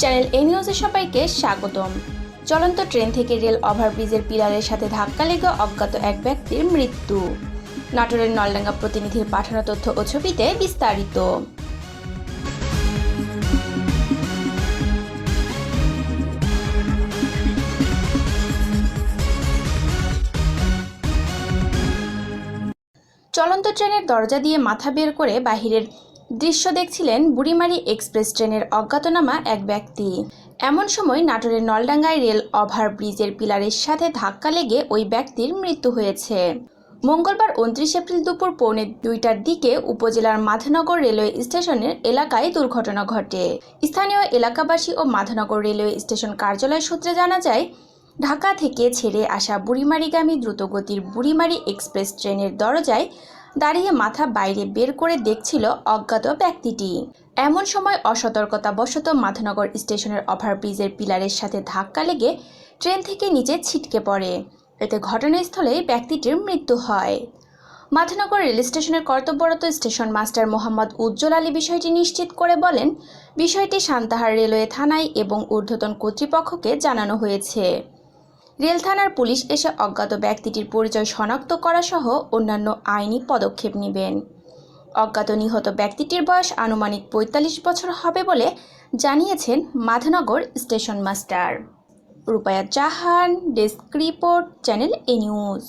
Channel এ নিউজে সবাইকে স্বাগতম। চলন্ত ট্রেন থেকে রেল ওভারব্রিজের পিলারের সাথে ধাক্কা লেগে অজ্ঞাত এক ব্যক্তির মৃত্যু। নাটোরের নলডাঙ্গা প্রতিনিধির পাঠানো তথ্য ও ছবিতে বিস্তারিত। চলন্ত ট্রেনের দরজা দিয়ে মাথা বের করে বাহিরের দৃশ্য দেখছিলেন বুড়িমারি এক্সপ্রেস ট্রেনের অজ্ঞাতনামা এক ব্যক্তি। এমন সময় নাটোরের নলডাঙ্গায় রেল ওভার ব্রিজের পিলারের সাথে ধাক্কা লেগে ওই ব্যক্তির মৃত্যু হয়েছে। মঙ্গলবার উনত্রিশ এপ্রিল দুপুর পৌনে দুইটার দিকে উপজেলার মাধনগর রেলওয়ে স্টেশনের এলাকায় দুর্ঘটনা ঘটে। স্থানীয় এলাকাবাসী ও মাধনগর রেলওয়ে স্টেশন কার্যালয় সূত্রে জানা যায়, ঢাকা থেকে ছেড়ে আসা বুড়িমারিগামী দ্রুতগতির বুড়িমারি এক্সপ্রেস ট্রেনের দরজায় দাঁড়িয়ে মাথা বাইরে বের করে দেখছিল অজ্ঞাত ব্যক্তিটি। এমন সময় অসতর্কতাবশত মাধনগর স্টেশনের ওভারব্রিজের পিলারের সাথে ধাক্কা লেগে ট্রেন থেকে নিচে ছিটকে পড়ে। এতে ঘটনাস্থলেই ব্যক্তিটির মৃত্যু হয়। মাধনগর রেল স্টেশনের কর্তব্যরত স্টেশন মাস্টার মোহাম্মদ উজ্জ্বল আলী বিষয়টি নিশ্চিত করে বলেন, বিষয়টি সান্তাহার রেলওয়ে থানায় এবং ঊর্ধ্বতন কর্তৃপক্ষকে জানানো হয়েছে। রেল থানার পুলিশ এসে অজ্ঞাত ব্যক্তিটির পরিচয় শনাক্ত করা সহ অন্যান্য আইনি পদক্ষেপ নেবেন। অজ্ঞাত নিহত ব্যক্তিটির বয়স আনুমানিক পঁয়তাল্লিশ বছর হবে বলে জানিয়েছেন Madhnagar station master. Rupaya Jahan, desk report, Channel A News.